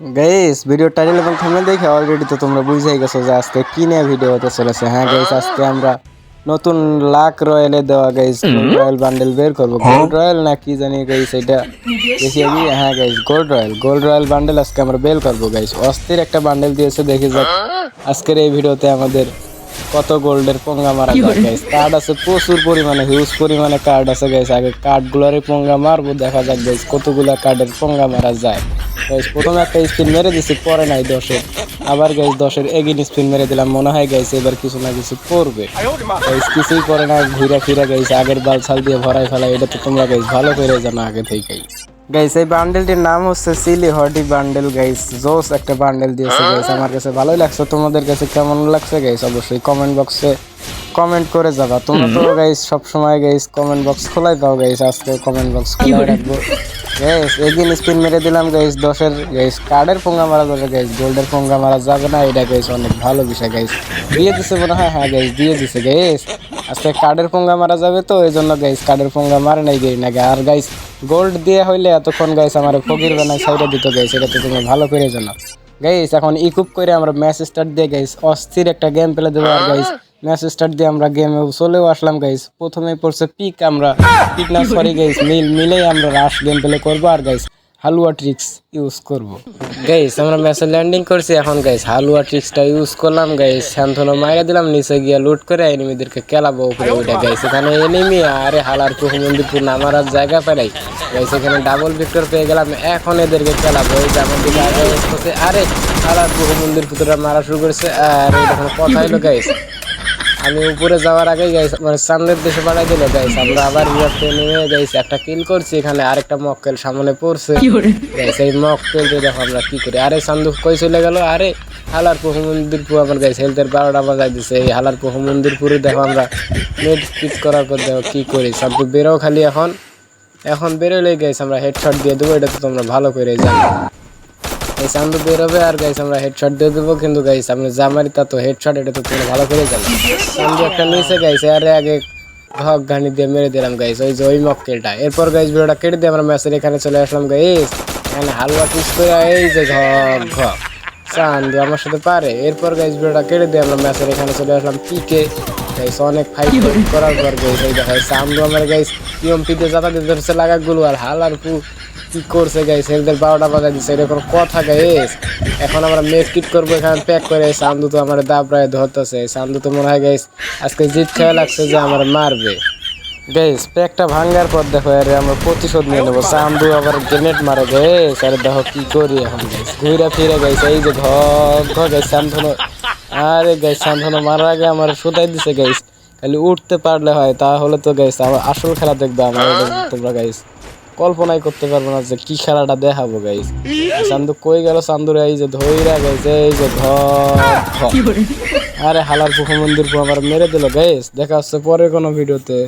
Guys video title এবং thumbnail দেখে already তো তোমরা বুঝেই গেছো যে আজকে কি নিয়ে ভিডিও হতে চলেছে। হ্যাঁ গাইস আজকে আমরা নতুন লাক রয়্যালে দেওয়া গাইস রয়্যাল বান্ডেল বের করব। গোল্ড রয়্যাল না কি জানি গাইস এটা দেখি আমি হ্যাঁ guys gold royal gold royal bundle আজকে আমরা বের করব গাইস অস্থির একটা বান্ডেল দিয়েছে দেখি যাক। আজকের এই ভিডিওতে আমাদের কত গোল্ডের পঙ্গা মারা গাইস কার্ড আছে প্রচুর পরিমাণে হিউজ পরিমাণে কার্ড আছে গাইস আগে কার্ডগুলোরই পঙ্গা মারবো দেখা যাক গাইস কতগুলা কার্ডের পঙ্গা মারা যায়। গাইস প্রথমে একটা স্পিন মেরে দিছি পরে নাই দশের। আবার গাইস দশের এগিন স্পিন মেরে দিলাম মনে হয় গাইস এবার কিছু না কিছু করবে। গাইস কিছুই করে না ঘুরা ফিরা গাইস আগের বাল ছাল দিয়ে ভরাই ফেলা এটা তো তোমরা গাইস ভালো করে জানো আগে থেকেই। গাইস এই বান্ডেলটির নাম হচ্ছে সিলি হর্ডি বান্ডেল গাইস জোস একটা বান্ডেল দিয়েছে গাইস আমার কাছে ভালোই লাগছে। তোমাদের কাছে কেমন লাগছে গাইস অবশ্যই কমেন্ট বক্সে কমেন্ট করে যাবা তোমরা তো গাইস সব সময় গাইস কমেন্ট বক্স খোলাই দাও গাইস আজকে কমেন্ট বক্স খোলাই রাখব। গাইস একদিন স্পিন মেরে দিলাম গাইস দশের গাইস কার্ডের পোঙ্গা মারা যাবে গাইস গোল্ডের পোঙ্গা মারা যাবে না এটা গাইস অনেক ভালো বিষয় গাইস দিয়ে দিছে মনে হয় হ্যাঁ গাইস দিয়ে দিছে গাইস আজকে কার্ডের পোঙ্গা মারা যাবে তো এই জন্য গাইস কার্ডের পোঙ্গা মারে নাই গেই না আর গাইস গোল্ড দিয়ে হইলে এতক্ষণ গাইস আমার ফকির বানাই সাইডে দিতে গাইস এটা তো তুমি ভালো করে জানো। গাইস এখন ইকুপ করে আমরা ম্যাচ স্টার্ট দিয়ে গাইস অস্থির একটা গেম পেলে দেবো। আর গাইস ম্যাচ স্টার্ট দিয়ে আমরা গেমে চলেও আসলাম গাইস। প্রথমে পড়ছে পিক আমরা। পিক না সরি গাইস মিল মিলেই আমরা রাশ গেম প্লে করব। আর গাইস হালুয়া ট্রিক্স ইউজ করব। গাইস আমরা ম্যাচে ল্যান্ডিং করছি এখন গাইস হালুয়া ট্রিক্সটা ইউজ করলাম গাইস শান্তনো মাইরা দিলাম, নিচে গিয়ে লুট করে এনিমিদেরকে কেলাবো উপরে ওইটা গাইস এখানে এনিমি আরে হালার কুহুমন্দিরপুর নামার আর জায়গা পেলাই গাইস এখানে ডাবল ভিক্টর পেয়ে গেলাম, এখন এদেরকে কেলাবো এই আমার দিকে আগে আরে হালার কুহুমন্দির পুতুরা মারা শুরু করেছে, আর এটা কোনো কথা হলো গাইস আমি উপরে যাওয়ার আগে গাইস মানে সামনের দেশে পাঠাই দিল গাইস আমরা আবার রিয়াক্টে নেমে গাইস একটা কিল করছি এখানে আরেকটা মক্কেল সামনে পড়ছে। গাইস এই মক্কেল দিয়ে দেখো আমরা কি করি। আরে সান্দুক কই চলে গেল? আরে হালার বহু মন্দিরপুর আমার গাইস হেলথের বারোটা বাজাই দিছে। এই হালার মন্দির মন্দিরপুরে দেখো আমরা নেট কিট করার পর দেখো কি করি। সান্দুক বেরো খালি এখন। এখন বেরোলে গাইস আমরা হেডশট দিয়ে দেবো এটা তো তোমরা ভালো করে জানো। এই চান্দু বেরোবে আর গাইস আমরা হেডশট দিয়ে দেবো। কিন্তু গাইস আমরা যা মারি তা তো হেডশট এটা তো তোমরা ভালো করে জানো। চান্দু একটা নিচে গাইছে আরে আগে ঘক ঘানি দিয়ে মেরে দিলাম গাইস ওই যে ওই মক্কেলটা। এরপর গাইস ভিডিওটা কেটে দিয়ে আমরা ম্যাচের এখানে চলে আসলাম গাইস এখানে হালুয়া পিস করে এই যে ঘক ঘক চান্দু আমার সাথে পারে। এরপর গাইস ভিডিওটা কেটে দিয়ে আমরা ম্যাচের এখানে চলে আসলাম পিকে গাইস অনেক ফাইট করার পর গাইস এই দেখাই চান্দু আমার গাইস পিএমপিতে যাতা দিতে ধরছে লাগাগুলো আর হাল আর পু কি করছে গাইস এদের বারোটা বাজা দিচ্ছে এটা কোনো কথা গাইস এখন আমরা মেস কিট করব, এখানে প্যাক করে সান্দু তো আমার দাবড়ায় ধরতেছে। সান্দু তো মনে হয় গাইস আজকে জিত খেয়ে লাগছে যে আমার মারবে। গাইস প্যাকটা ভাঙ্গার পর দেখো আরে আমরা প্রতিশোধ নিয়ে নেব। সান্দু আবার গ্রেনেড মারে গাইস আরে দেখো কি করি এখন গাইস ঘুরে ফিরে গাইস এই যে ঘর ঘর গাইস সান্ধনো আরে গাইস সান্ধনো মারার আগে আমার সুতাই দিছে গাইস খালি উঠতে পারলে হয়, তাহলে তো গাইস আমার আসল খেলা দেখবে আমার তোমরা গাইস কল্পনাই করতে পারব না যে কি খেলাটা দেখাবো গাইস চান্দু কই গেল? চান্দুর এই যে ধৈরা গাইছে এই যে ঘর ঘর। আরে হালার পুকুর মন্দির আমার মেরে দিল গাইস দেখা হচ্ছে পরে কোনো ভিডিওতে।